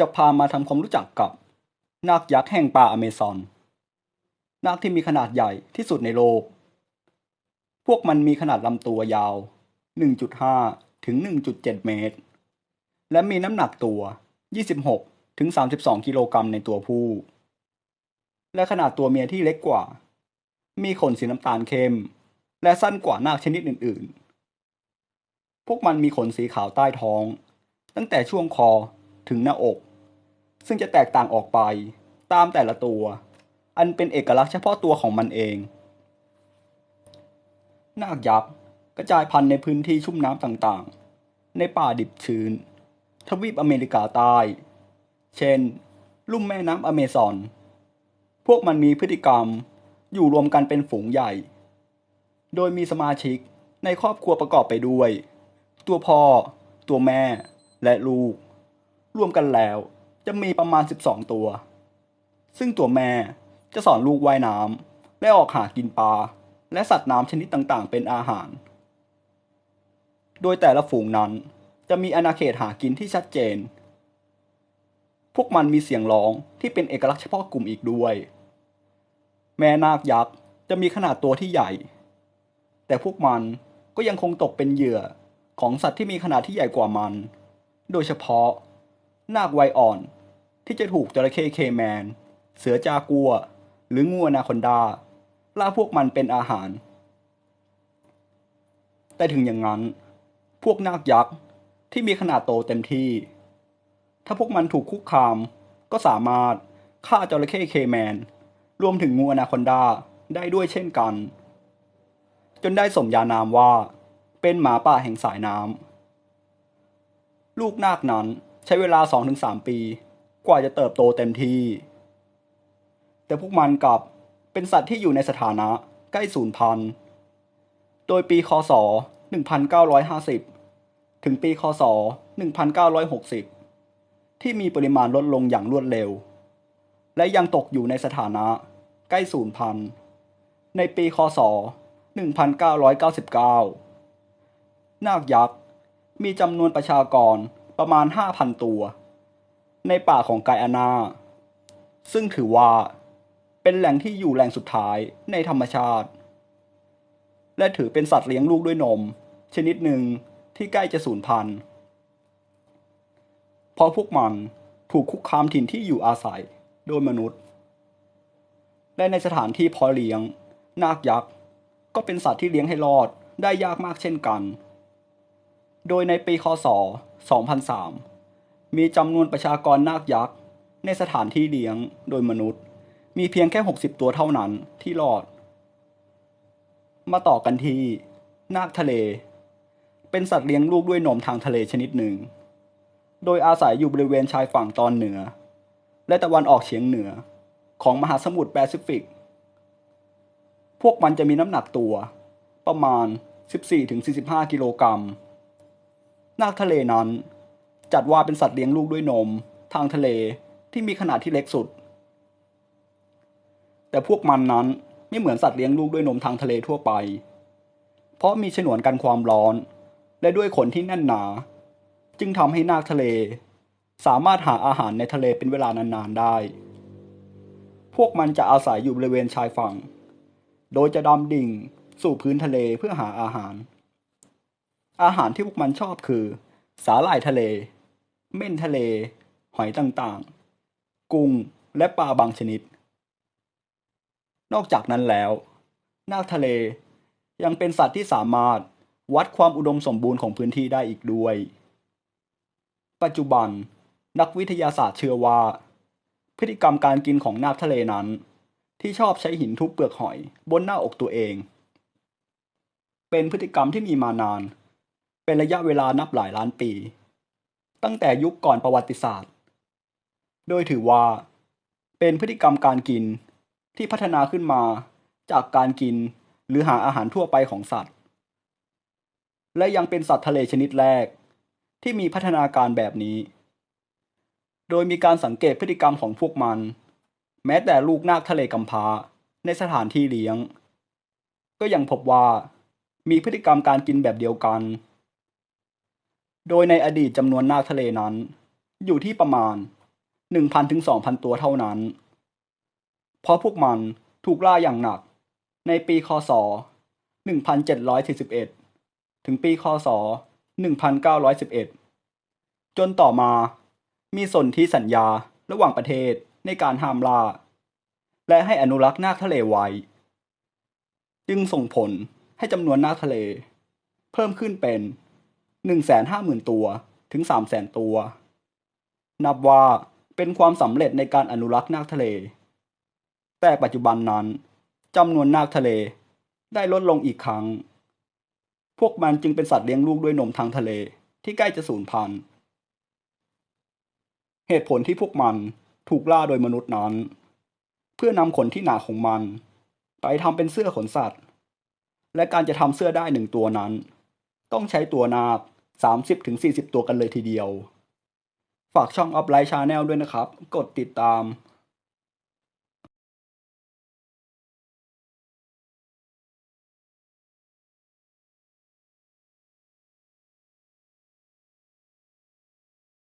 จะพามาทำความรู้จักกับนาคยักษ์แห่งป่าอเมซอน นาคที่มีขนาดใหญ่ที่สุดในโลก พวกมันมีขนาดลำตัวยาว 1.5 ถึง 1.7 เมตร และมีน้ำหนักตัว 26 ถึง 32 กิโลกรัมในตัวผู้ และขนาดตัวเมียที่เล็กกว่า มีขนสีน้ำตาลเข้ม และสั้นกว่านาคชนิดอื่น ๆ พวกมันมีขนสีขาวใต้ท้อง ตั้งแต่ช่วงคอถึงหน้าอก ซึ่งจะแตกต่างออกไปตามแต่ละตัว อันเป็นเอกลักษณ์เฉพาะตัวของมันเอง นาคยักษ์กระจายพันธุ์ในพื้นที่ชุ่มน้ำต่างๆ ในป่าดิบชื้น ทวีปอเมริกาใต้ เช่น ลุ่มแม่น้ำอเมซอน พวกมันมีพฤติกรรมอยู่รวมกันเป็นฝูงใหญ่ โดยมีสมาชิกในครอบครัวประกอบไปด้วย ตัวพ่อ ตัวแม่ และลูก รวมกันแล้ว จะมีประมาณ 12 ตัว ซึ่งตัวแม่จะสอนลูกว่ายน้ำและออกหากินปลา และสัตว์น้ำชนิดต่างๆ เป็นอาหาร โดยแต่ละฝูงนั้นจะมีอาณาเขตหากินที่ชัดเจน พวกมันมีเสียงร้องที่เป็นเอกลักษณ์เฉพาะกลุ่มอีกด้วย แม่นาคยักษ์จะมีขนาดตัวที่ใหญ่ แต่พวกมันก็ยังคงตกเป็นเหยื่อของสัตว์ที่มีขนาดที่ใหญ่กว่ามัน โดยเฉพาะนาควัยอ่อน ที่จะถูกจระเข้เคแมน เสือจากัว หรืองูอนาคอนดา ล่าพวกมันเป็นอาหาร แต่ถึงอย่างนั้น พวกนาคยักษ์ที่มีขนาดโตเต็มที่ ถ้าพวกมันถูกคุกคาม ก็สามารถฆ่าจระเข้เคแมน รวมถึงงูอนาคอนดาได้ด้วยเช่นกัน จนได้สมญานามว่า เป็นหมาป่าแห่งสายน้ำลูกนาคนั้นใช้เวลา 2-3 ปี กว่าจะเติบโตเต็มที่ แต่พวกมันกลับเป็นสัตว์ที่อยู่ในสถานะใกล้สูญพันธุ์ โดยปีคศ 1950 ถึงปีคศ 1960 ที่มีปริมาณลดลงอย่างรวดเร็ว และยังตกอยู่ในสถานะใกล้สูญพันธุ์ ในปีคศ 1999 นาคยักษ์มีจำนวนประชากรประมาณ 5,000 ตัว ในป่าของไกอานา ซึ่งถือว่าเป็นแหล่งที่อยู่แหล่งสุดท้ายในธรรมชาติ และถือเป็นสัตว์เลี้ยงลูกด้วยนม ชนิดหนึ่งที่ใกล้จะสูญพันธุ์ เพราะพวกมันถูกคุกคามถิ่นที่อยู่อาศัยโดยมนุษย์ และในสถานที่เพาะเลี้ยง นาคยักษ์ ก็เป็นสัตว์ที่เลี้ยงให้รอดได้ยากมากเช่นกัน โดยในปีคศ 2003 มีจำนวนประชากรนาคยักษ์ ในสถานที่เลี้ยงโดยมนุษย์ มีเพียงแค่ 60 ตัวเท่านั้นที่รอด มาต่อกันที่นาคทะเล เป็นสัตว์เลี้ยงลูกด้วยนมทางทะเลชนิดหนึ่ง โดยอาศัยอยู่บริเวณชายฝั่งตอนเหนือ และตะวันออกเฉียงเหนือของมหาสมุทรแปซิฟิก พวกมันจะมีน้ำหนักตัว ประมาณ 14-45 กิโลกรัมนาคทะเลนั้น จัดว่าเป็นสัตว์เลี้ยงลูกด้วยนม ทางทะเลที่มีขนาดที่เล็กสุด แต่พวกมันนั้นไม่เหมือนสัตว์เลี้ยงลูกด้วยนมทางทะเลทั่วไป เพราะมีฉนวนกันความร้อน และด้วยขนที่แน่นหนา จึงทำให้นาคทะเล สามารถหาอาหารในทะเลเป็นเวลานานๆได้ พวกมันจะอาศัยอยู่บริเวณชายฝั่ง โดยจะดำดิ่งสู่พื้นทะเลเพื่อหาอาหาร อาหารที่พวกมันชอบคือ สาหร่ายทะเล เม่นทะเล หอยต่างๆ กุ้งและปลาบางชนิด นอกจากนั้นแล้ว นาคทะเลยังเป็นสัตว์ที่สามารถวัดความอุดมสมบูรณ์ของพื้นที่ได้อีกด้วย ปัจจุบันนักวิทยาศาสตร์เชื่อว่า พฤติกรรมการกินของนาคทะเลนั้น ที่ชอบใช้หินทุบเปลือกหอยบนหน้าอกตัวเอง เป็นพฤติกรรมที่มีมานาน เป็นระยะเวลานับหลายล้านปี ตั้งแต่ยุคก่อนประวัติศาสตร์ โดยถือว่า เป็นพฤติกรรมการกินที่พัฒนาขึ้นมาจากการกินหรือหาอาหารทั่วไปของสัตว์ และยังเป็นสัตว์ทะเลชนิดแรก ที่มีพัฒนาการแบบนี้ โดยมีการสังเกตพฤติกรรมของพวกมัน แม้แต่ลูกนาคทะเลกำพร้าในสถานที่เลี้ยง ก็ยังพบว่ามีพฤติกรรมการกินแบบเดียวกัน โดยในอดีตจำนวนนาคทะเลนั้น อยู่ที่ประมาณ 1,000ถึง2,000 ตัวเท่านั้น เพราะพวกมันถูกล่าอย่างหนัก ในปีคศ 1741 ถึงปีคศ 1911 จนต่อมามีสนธิสัญญาระหว่างประเทศในการห้ามล่า และให้อนุรักษ์นาคทะเลไว้ จึงส่งผลให้จำนวนนาคทะเล เพิ่มขึ้นเป็น 150,000 ตัวถึง 300,000 ตัว นับว่าเป็นความสำเร็จในการอนุรักษ์นาคทะเล แต่ปัจจุบันนั้นจำนวนนาคทะเลได้ลดลงอีกครั้ง พวกมันจึงเป็นสัตว์เลี้ยงลูกด้วยนมทางทะเลที่ใกล้จะสูญพันธุ์ เหตุผลที่พวกมันถูกล่าโดยมนุษย์นั้น เพื่อนำขนที่หนาของมัน ไปทำเป็นเสื้อขนสัตว์ และการจะทำเสื้อได้หนึ่งตัวนั้น ต้องใช้ตัวนาค 30ถึง40 ตัวกันเลยทีเดียว ฝากช่อง Up Light Channel ด้วยนะครับ กดติดตาม